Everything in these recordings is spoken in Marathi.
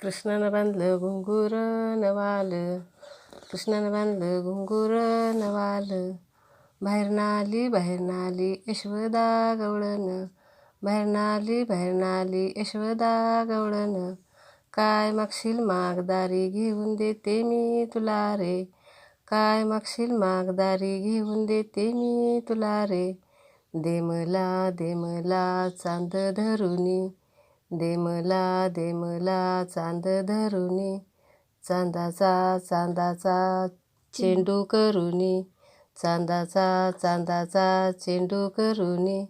कृष्णानं बांधलं घुंगूर नवाल कृष्णानं बांधलं घुंगूर नवाल. बाहेर नाली बाहेर नाली यशवदा गवळण. बाहेर नाली बाहेर नाली यशवदा गवळण. काय मागशील मागदारी घेऊन देते मी तुला रे? काय मागशील मागदारी घेऊन देते मी तुला रे? देमला चांद धरुनी. दे मला दे मला चांद धरुनी चांदाचा चांदाचा चेंडू करुनी चांदाचा चांदाचा चेंडू करुनी.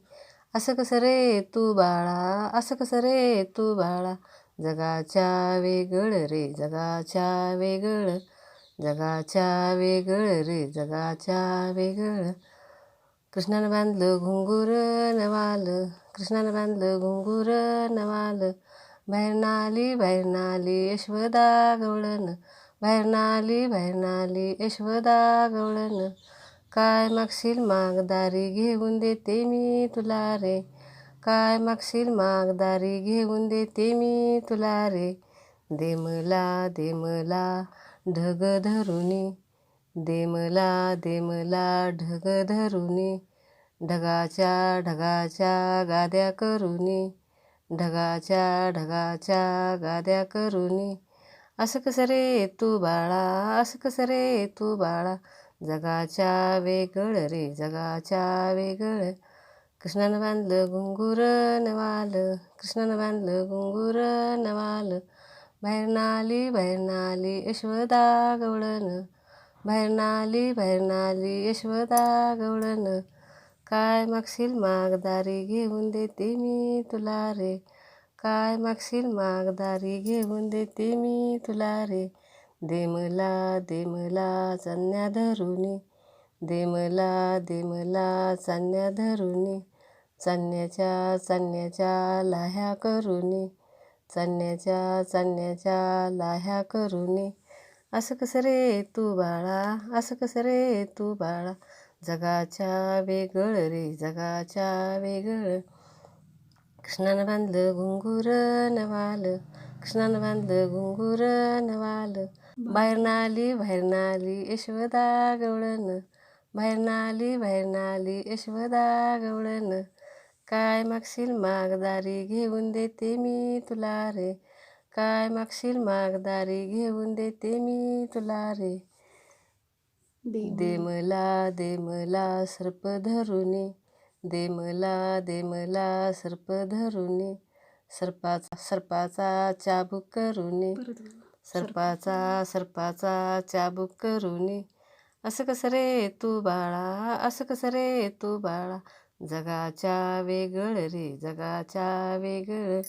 असं कसं रे तू बाळा असं कसं रे तू बाळा? जगाच्या वेगळं रे जगाच्या वेगळ जगाच्या वेगळं रे जगाच्या वेगळ. कृष्णानं बांधलं घुंगूर नवाल कृष्णानं बांधलं घुंगूर नवाल. बाहेर नाली बाहेर नाली यशवदा गवळण. बाहेर नाली बाहेर नाली यशवदा गवळण. काय मागशील मागदारी घेऊन देते मी तुला रे. काय मागशील मागदारी घेऊन देते मी तुला रे. देमला देमला ढग धरुनी. देमला देमला ढग धरुनी ढगाच्या ढगाच्या गाद्या करुनी ढगाच्या ढगाच्या गाद्या करुनी. असं कसं रे तू बाळा असं कसं रे तू बाळा जगाच्या वेगळ रे जगाच्या वेगळं. कृष्णानं बांधलं घुंगूर नवाल कृष्णानं बांधलं घुंगूर नवाल. बाहेर नाली बाहेर नाली यशवदा गवळण. बाहेर नाली बाहेर यशवदा गवळण. काय मागशील मागदारी घेऊन देते मी तुला रे. काय मागशील मागदारी घेऊन देते मी तुला रे. देमला देमला चांदण्या धरुनी. देमला देमला चांदण्या धरुनी. चांदण्याच्या चांदण्याच्या लाह्या करुनी. चांदण्याच्या चांदण्याच्या लाह्या करुनी. असं कसं रे तू बाळा? असं कसं रे तू बाळा? जगाच्या वेगळं रे जगाच्या वेगळं. कृष्णानं बांधलं घुंगूर नवाल. कृष्णानं बांधलं घुंगूर नवाल. बाहेर नाली बाहेर नाली यशवदा गवळण. बाहेर नाली बाहेर नाली यशवदा गवळण. काय मागशील मागदारी घेऊन देते मी तुला रे. काय मागशील? मागदारी घेऊन देते मी तुला रे. दे मला. दे मला सर्प धरुनी. दे मला दे मला सर्प धरुनी. सर्पाचा सर्पाचा चाबूक करुनी. सर्पाचा सर्पाचा चाबूक करुनी. असं कसं रे तू बाळा? असं कसं रे तू बाळा? जगाच्या वेगळं रे जगाच्या वेगळं.